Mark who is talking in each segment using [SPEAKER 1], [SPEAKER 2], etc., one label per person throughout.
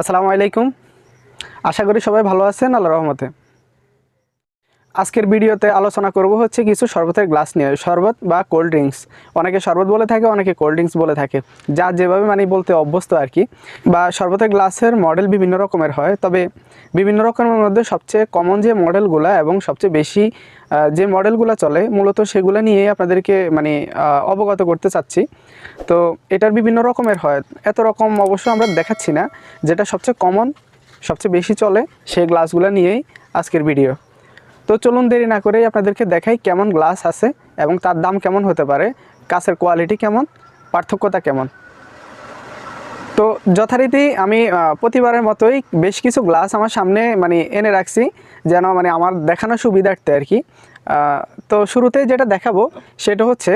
[SPEAKER 1] আসসালামু আলাইকুম। আশা করি সবাই ভালো আছেন আল্লাহ রহমতে। আজকের ভিডিওতে আলোচনা করব হচ্ছে কিছু শরবতের গ্লাস নিয়ে, শরবত বা কোল্ড ড্রিঙ্কস অনেকে শরবত বলে থাকে, অনেকে কোল্ড ড্রিঙ্কস বলে থাকে। যা যেভাবে মানে বলতে অভ্যস্ত আর কি। বা শরবতের গ্লাসের মডেল বিভিন্ন রকমের হয়, তবে বিভিন্ন রকমের মধ্যে সবচেয়ে কমন যে মডেলগুলো এবং সবচেয়ে বেশি যে মডেলগুলো চলে, মূলত সেগুলো নিয়েই আপনাদেরকে মানে অবগত করতে চাচ্ছি। তো এটার বিভিন্ন রকমের হয়। এত রকম অবশ্য আমরা দেখাচ্ছি না। যেটা সবচেয়ে কমন সবচেয়ে বেশি চলে, সেই গ্লাসগুলো নিয়েই আজকের ভিডিও তো চলুন দেরি না করেই আপনাদেরকে দেখাই কেমন গ্লাস আছে এবং তার দাম কেমন হতে পারে, কাছের কোয়ালিটি কেমন পার্থক্যতা কেমন। তো যথারীতি আমি প্রতিবারের মতোই বেশ কিছু গ্লাস আমার সামনে মানে এনে রাখছি, যেন মানে আমার দেখানো সুবিধার্থে আর কি। তো শুরুতে যেটা দেখাবো, সেটা হচ্ছে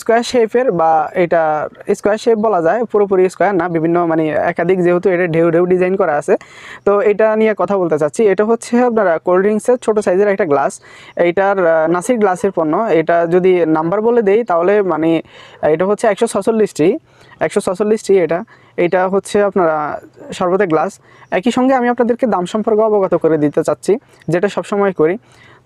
[SPEAKER 1] স্কোয়ার শেপের বা এটা স্কোয়ার শেপ বলা যায়, পুরোপুরি স্কোয়ার না, বিভিন্ন মানে একাধিক যেহেতু এটা ঢেউ ঢেউ ডিজাইন করা আছে। তো এটা নিয়ে কথা বলতে চাচ্ছি, এটা হচ্ছে আপনারা কোল্ড ড্রিঙ্কসের ছোটো সাইজের একটা গ্লাস এইটার নাসির গ্লাসের পণ্য। এটা যদি নাম্বার বলে দেই, তাহলে মানে এটা হচ্ছে একশো ছচল্লিশটি একশো ছচল্লিশটি এটা। এটা হচ্ছে আপনারা সর্বদা গ্লাস। একই সঙ্গে আমি আপনাদেরকে দাম সম্পর্কে অবগত করে দিতে চাচ্ছি, যেটা সবসময় করি।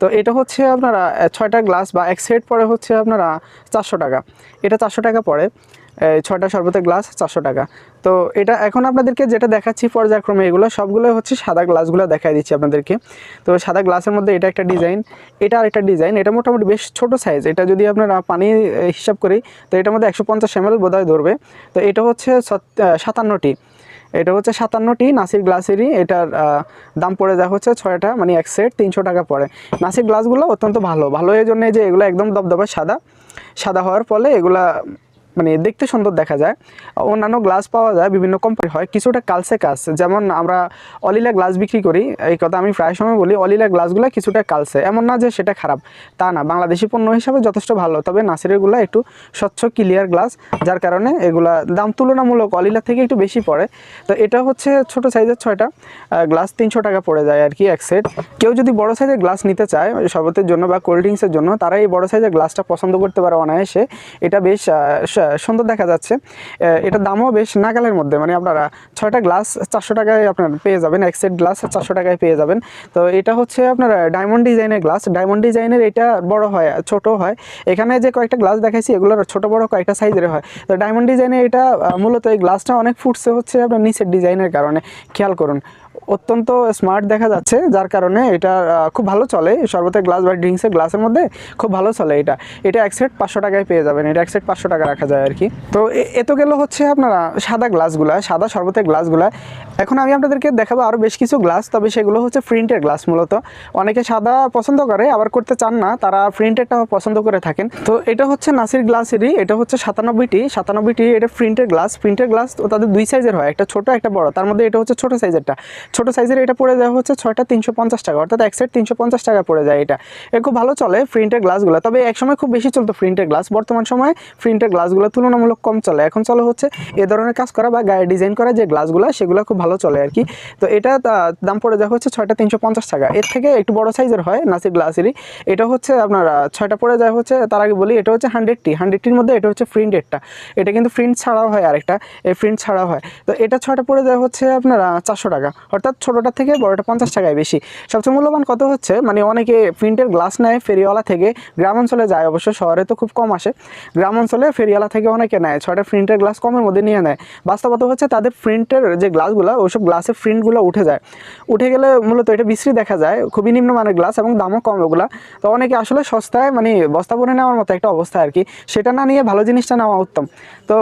[SPEAKER 1] তো এটা হচ্ছে আপনারা ছয়টা গ্লাস বা এক সেট পরে হচ্ছে আপনারা চারশো টাকা। এটা চারশো টাকা পড়ে। ছয়টা শরবতের গ্লাস চারশো টাকা। তো এটা এখন আপনাদেরকে যেটা দেখাচ্ছি পর্যায়ক্রমে এগুলো সবগুলো হচ্ছে সাদা গ্লাসগুলো দেখাই দিচ্ছি আপনাদেরকে। তো সাদা গ্লাসের মধ্যে এটা একটা ডিজাইন, এটা আরেকটা ডিজাইন, এটা মোটামুটি বেশ ছোট সাইজ এটা যদি আপনারা পানি হিসাব করি, তো এটার মধ্যে একশো পঞ্চাশ এম এল বোধহয় ধরবে। তো এটা হচ্ছে সাতান্নটি। এটা হচ্ছে সাতান্নটি নাসির গ্লাসেরই, এটার দাম পড়ে যা হচ্ছে ছয়টা মানে এক সেট তিনশো টাকা পড়ে। নাসির গ্লাসগুলো অত্যন্ত ভালো ভালো এই জন্য যে এগুলো একদম দবদবা সাদা সাদা হওয়ার ফলে এগুলা মানে দেখতে সুন্দর দেখা যায়। অন্যান্য গ্লাস পাওয়া যায়, বিভিন্ন কোম্পানি হয়, কিছুটা কালসে কাজ। যেমন আমরা অলিলা গ্লাস বিক্রি করি, এই কথা আমি প্রায় সময় বলি, অলিলা গ্লাসগুলো কিছুটা কালসে। এমন না যে সেটা খারাপ, তা না। বাংলাদেশি পণ্য হিসাবে যথেষ্ট ভালো, তবে নাসিরেরগুলো একটু স্বচ্ছ ক্লিয়ার গ্লাস যার কারণে এগুলা দাম তুলনামূলক অলিলা থেকে একটু বেশি পড়ে। তো এটা হচ্ছে ছোট সাইজের ছয়টা গ্লাস তিনশো টাকা পড়ে যায় আর কি এক সেট কেউ যদি বড় সাইজের গ্লাস নিতে চায়, শরবতের জন্য বা কোল্ড ড্রিঙ্কসের জন্য, তারা এই বড় সাইজের গ্লাসটা পছন্দ করতে পারে অনায়াসে। এটা বেশ সুন্দর দেখা যাচ্ছে। এটার দামও বেশ নাগালের মধ্যে। মানে আপনারা ছয়টা গ্লাস চারশো টাকায় আপনার পেয়ে যাবেন, এক সেট গ্লাস চারশো টাকায় পেয়ে যাবেন। তো এটা হচ্ছে আপনার ডায়মন্ড ডিজাইনের গ্লাস ডায়মন্ড ডিজাইনের এটা বড় হয় ছোট হয়। এখানে যে কয়েকটা গ্লাস দেখাইছি, এগুলোর ছোট বড় কয়েকটা সাইজের হয়। তো ডায়মন্ড ডিজাইনের এটা মূলত এই গ্লাসটা অনেক ফুটছে হচ্ছে আপনার নিচের ডিজাইনের কারণে। খেয়াল করুন। অত্যন্ত স্মার্ট দেখা যাচ্ছে, যার কারণে এটা খুব ভালো চলে। শরবতের গ্লাস বা ড্রিঙ্কসের গ্লাসের মধ্যে খুব ভালো চলে এটা। এটা এক সেট পাঁচশো টাকায় পেয়ে যাবেন। এটা এক সেট পাঁচশো টাকা রাখা যায় আর কি তো এ- এ তো গেল হচ্ছে আপনারা সাদা গ্লাসগুলা সাদা শরবতের গ্লাসগুলা এখন আমি আপনাদেরকে দেখাবো আরও বেশ কিছু গ্লাস তবে সেগুলো হচ্ছে প্রিন্টের গ্লাস মূলত। অনেকে সাদা পছন্দ করে, আবার করতে চান না, তারা প্রিন্টেরটাও পছন্দ করে থাকেন। তো এটা হচ্ছে নাসির গ্লাসেরই এটা হচ্ছে সাতানব্বইটি। সাতানব্বইটি এটা প্রিন্টের গ্লাস প্রিন্টের গ্লাস তো তাদের দুই সাইজের হয়, একটা ছোট, একটা বড়। তার মধ্যে এটা হচ্ছে ছোট সাইজেরটা ছোট সাইজের এটা পড়ে যায় হচ্ছে ছয়টা তিনশো পঞ্চাশ টাকা, অর্থাৎ এক সেট তিনশো পঞ্চাশ টাকা পড়ে যায় এটা। এ খুব ভালো চলে প্রিন্টের গ্লাসগুলো তবে এক সময় খুব বেশি চলতো প্রিন্টের গ্লাস বর্তমান সময়ে প্রিন্টের গ্লাসগুলো তুলনামূলক কম চলে। এখন চলে হচ্ছে এ ধরনের কাজ করা বা গায়ে ডিজাইন করা যে গ্লাসগুলো সেগুলো খুব ভালো চলে আর কি। তো এটা দাম পড়ে যায় হচ্ছে ছয়টা তিনশো পঞ্চাশ টাকা। এর থেকে একটু বড় সাইজের হয় নাসির গ্লাসেরই এটা হচ্ছে আপনার ছয়টা পড়ে যায় হচ্ছে, তার আগে বলি এটা হচ্ছে হান্ড্রেড হান্ড্রেডটি হান্ড্রেডটির মধ্যে এটা হচ্ছে প্রিন্টেডটা এটা কিন্তু প্রিন্ট ছাড়াও হয় আরেকটা এই প্রিন্ট ছাড়াও হয়। তো এটা ছয়টা পড়ে যায় হচ্ছে আপনার চারশো টাকা। অর্থাৎ ছোটোটা থেকে বড়টা পঞ্চাশ টাকায় বেশি। সবচেয়ে মূল্যবান কত হচ্ছে? মানে অনেকে প্রিন্টের গ্লাস নেয়, ফেরিওয়ালা থেকে গ্রাম অঞ্চলে যায়, অবশ্য শহরে তো খুব কম আসে। গ্রাম অঞ্চলে ফেরিওয়ালা থেকে অনেকে নেয় ছটা প্রিন্টের গ্লাস কমের মধ্যে নিয়ে নেয়। বাস্তবতা হচ্ছে তাদের প্রিন্টের যে গ্লাসগুলো ওইসব গ্লাসের প্রিন্টগুলো উঠে যায়। উঠে গেলে মূলত এটা বিশ্রী দেখা যায়, খুবই নিম্নমানের গ্লাস এবং দামও কম ওগুলা। তো অনেকে আসলে সস্তায় মানে বস্তা ভরে নেওয়ার মতো একটা অবস্থা আর কি। সেটা না নিয়ে ভালো জিনিসটা নেওয়া উত্তম। তো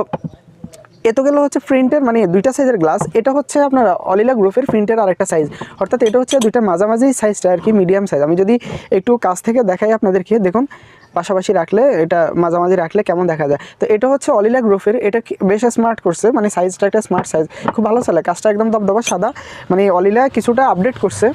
[SPEAKER 1] এত গেল হচ্ছে প্রিন্টের মানে দুইটা সাইজের গ্লাস এটা হচ্ছে আপনার অলিলা গ্রুপের প্রিন্টের আরেকটা সাইজ অর্থাৎ এটা হচ্ছে দুইটা মাঝামাঝি সাইজটা আর কি মিডিয়াম সাইজ আমি যদি একটু কাছ থেকে দেখাই আপনাদেরকে, দেখুন, পাশাপাশি রাখলে, এটা মাঝামাঝি রাখলে কেমন দেখা যায়। তো এটা হচ্ছে অলিলা গ্রুপের, এটা বেশ স্মার্ট করছে মানে সাইজটা একটা স্মার্ট সাইজ খুব ভালো চলে, কাজটা একদম দবদবা সাদা। মানে অলিলা কিছুটা আপডেট করছে।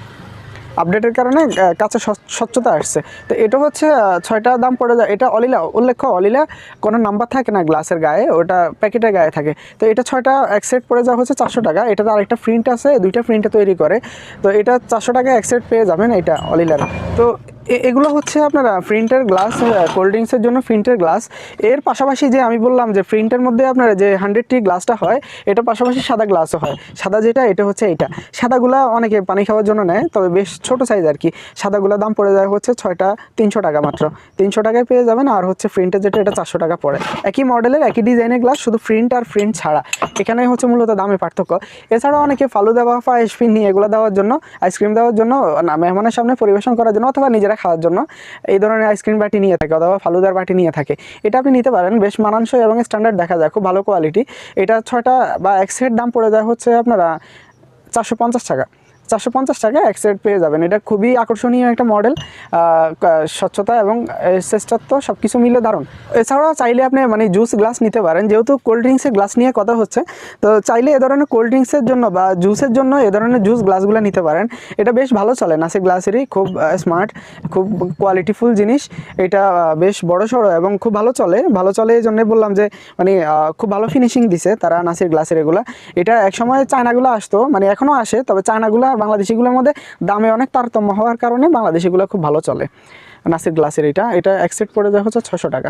[SPEAKER 1] আপডেটের কারণে কাছে স্বচ্ছতা আসছে। তো এটা হচ্ছে ছয়টা দাম পড়ে যায়। এটা অলিলা উল্লেখ্য অলিলা, কোনো নাম্বার থাকে না গ্লাসের গায়ে? ওটা প্যাকেটের গায়ে থাকে। তো এটা ছয়টা, এক সেট পড়ে যাওয়া হচ্ছে চারশো টাকা। এটাতে আরেকটা প্রিন্ট আছে, দুইটা প্রিন্টে তৈরি করে। তো এটা চারশো টাকা এক সেট পেয়ে যাবেন, এটা অলিলার। তো এগুলো হচ্ছে আপনারা প্রিন্টার গ্লাস কোল্ড ড্রিঙ্কসের জন্য প্রিন্টার গ্লাস এর পাশাপাশি যে আমি বললাম যে প্রিন্টের মধ্যে আপনারা যে হান্ড্রেডটি গ্লাসটা হয় এটা পাশাপাশি সাদা গ্লাসও হয়। সাদা যেটা, এটা হচ্ছে এটা সাদাগুলা অনেকে পানি খাওয়ার জন্য নেয়, তবে বেশ ছোট সাইজ আর কি। সাদাগুলা দাম পড়ে যায় হচ্ছে ছয়টা, তিনশো টাকা মাত্র। তিনশো টাকায় পেয়ে যাবেন, আর হচ্ছে প্রিন্টের যেটা, এটা চারশো টাকা পড়ে। একই মডেলের একই ডিজাইনের গ্লাস শুধু প্রিন্ট আর প্রিন্ট ছাড়া। এখানে হচ্ছে মূলত দামে পার্থক্য। এছাড়াও অনেকে ফালুদা বা পায়েস নিয়ে এগুলো দেওয়ার জন্য আইসক্রিম দেওয়ার জন্য মেহমানের সামনে পরিবেশন করার জন্য, অথবা নিজেরা খাওয়ার জন্য এই ধরনের আইসক্রিম বাটি নিয়ে থাকে অথবা ফালুদার বাটি নিয়ে থাকে। এটা আপনি নিতে পারেন, বেশ মানানসই এবং স্ট্যান্ডার্ড দেখা যায়, খুব ভালো কোয়ালিটি এটা ছয়টা বা এক সেট দাম পড়ে যায় হচ্ছে আপনারা চারশো পঞ্চাশ টাকা। চারশো পঞ্চাশ টাকা এক সেট পেয়ে যাবেন। এটা খুবই আকর্ষণীয় একটা মডেল স্বচ্ছতা এবং শ্রেষ্ঠত্ব সব কিছু মিলে দারুণ। এছাড়াও চাইলে আপনি মানে জুস গ্লাস নিতে পারেন, যেহেতু কোল্ড ড্রিঙ্কসের গ্লাস নিয়ে কথা হচ্ছে, তো চাইলে এ ধরনের কোল্ড ড্রিঙ্কসের জন্য বা জুসের জন্য এ ধরনের জুস গ্লাসগুলো নিতে পারেন। এটা বেশ ভালো চলে নাসিক গ্লাসেরই খুব স্মার্ট খুব কোয়ালিটিফুল জিনিস। এটা বেশ বড় সড়ো এবং খুব ভালো চলে। ভালো চলে এই জন্যই বললাম যে মানে খুব ভালো ফিনিশিং দিছে তারা নাসির গ্লাসের এগুলা। এটা একসময় চায়নাগুলো আসতো মানে এখনও আসে, তবে চায়নাগুলো বাংলাদেশিগুলোর মধ্যে দামে অনেক তারতম্য হওয়ার কারণে বাংলাদেশিগুলো খুব ভালো চলে। নাসির গ্লাসের এটা। এটা এক সেট পড়ে যায় হচ্ছে ছশো টাকা।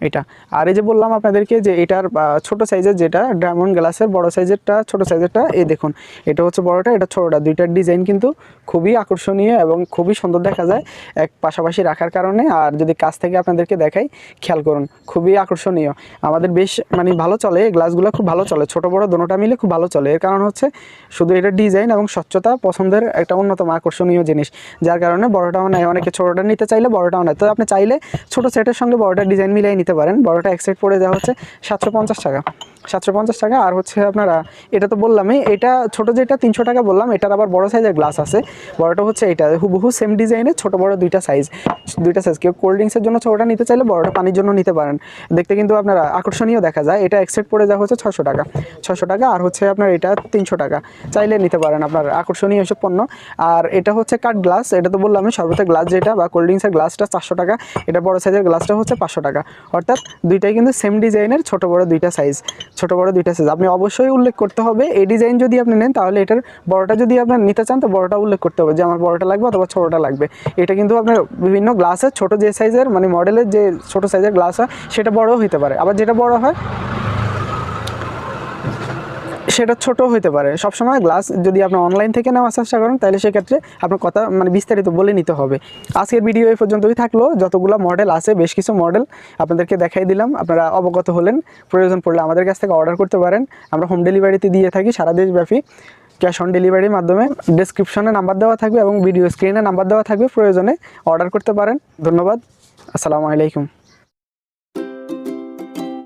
[SPEAKER 1] এটা। আর এই যে বললাম আপনাদেরকে যে এটার ছোট সাইজের যেটা ডায়মন্ড গ্লাসের বড় সাইজেরটা ছোট সাইজেরটা এই দেখুন, এটা হচ্ছে বড়টা, এটা ছোটোটা। দুইটার ডিজাইন কিন্তু খুবই আকর্ষণীয় এবং খুবই সুন্দর দেখা যায় এক পাশাপাশি রাখার কারণে। আর যদি কাছ থেকে আপনাদেরকে দেখাই, খেয়াল করুন, খুবই আকর্ষণীয়। আমাদের বেশ মানে ভালো চলে গ্লাসগুলো খুব ভালো চলে। ছোট বড় দোনোটা মিলে খুব ভালো চলে। এর কারণ হচ্ছে শুধু এটা ডিজাইন এবং স্বচ্ছতা পছন্দের একটা অন্যতম আকর্ষণীয় জিনিস। যার কারণে বড়টাও নেয় অনেকে ছোটোটা নিতে চাইলে বড়টাও নেয় তো আপনি চাইলে ছোটো সেটের সঙ্গে বড়টা ডিজাইন মিলিয়ে নিতে পারেন। বড়টা এক সেট পড়ে দেওয়া হচ্ছে সাতশো পঞ্চাশ টাকা। সাতশো পঞ্চাশ টাকা, আর হচ্ছে আপনারা, এটা তো বললামই, এটা ছোটো যেটা তিনশো টাকা বললাম এটার আবার বড় সাইজের গ্লাস আছে। বড়টা হচ্ছে এটা, হুবহু সেম ডিজাইনের ছোটো বড় দুইটা সাইজ দুইটা সাইজ কেউ কোল্ড ড্রিঙ্কসের জন্য ছোটোটা নিতে চাইলে বড়টা পানির জন্য নিতে পারেন। দেখতে কিন্তু আপনারা আকর্ষণীয় দেখা যায়, এটা এক সেট পড়ে যাওয়া হচ্ছে ছশো টাকা। ছশো টাকা, আর হচ্ছে আপনার এটা তিনশো টাকা। চাইলে নিতে পারেন আপনার আকর্ষণীয় এসব পণ্য। আর এটা হচ্ছে কাঠ গ্লাস এটা তো বললাম সর্বতে গ্লাস যেটা বা কোল্ড ড্রিঙ্কসের গ্লাসটা চারশো টাকা, এটা বড় সাইজের গ্লাসটা হচ্ছে পাঁচশো টাকা। অর্থাৎ দুইটাই কিন্তু সেম ডিজাইনের ছোট বড় দুইটা সাইজ ছোট বড় দুইটা সাইজ আপনি অবশ্যই উল্লেখ করতে হবে, এই ডিজাইন যদি আপনি নেন, তাহলে এটার বড়টা যদি আপনার নিতে চান, তো বড়টা উল্লেখ করতে হবে, যে আমার বড়টা লাগবে অথবা ছোটোটা লাগবে। এটা কিন্তু আপনার বিভিন্ন গ্লাসের ছোট যে সাইজের মানে মডেলের যে ছোট সাইজের গ্লাস হয় সেটা বড়ও হতে পারে। আবার যেটা বড় হয় সেটা ছোট হতে পারে। সবসময় গ্লাস যদি আপনি অনলাইন থেকে নেওয়ার চেষ্টা করেন, তাহলে সেক্ষেত্রে আপনার কথা মানে বিস্তারিত বলে নিতে হবে। আজকের ভিডিও এই পর্যন্তই থাকল। যতগুলো মডেল আছে, বেশ কিছু মডেল আপনাদেরকে দেখাই দিলাম। আপনারা অবগত হলেন, প্রয়োজন পড়লে আমাদের কাছ থেকে অর্ডার করতে পারেন। আমরা হোম ডেলিভারিতে দিয়ে থাকি সারা দেশব্যাপী। ক্যাশ অন ডেলিভারির মাধ্যমে ডিসক্রিপশনে নাম্বার দেওয়া থাকবে এবং ভিডিও স্ক্রিনে নাম্বার দেওয়া থাকবে। প্রয়োজনে অর্ডার করতে পারেন। ধন্যবাদ। আসসালামু আলাইকুম।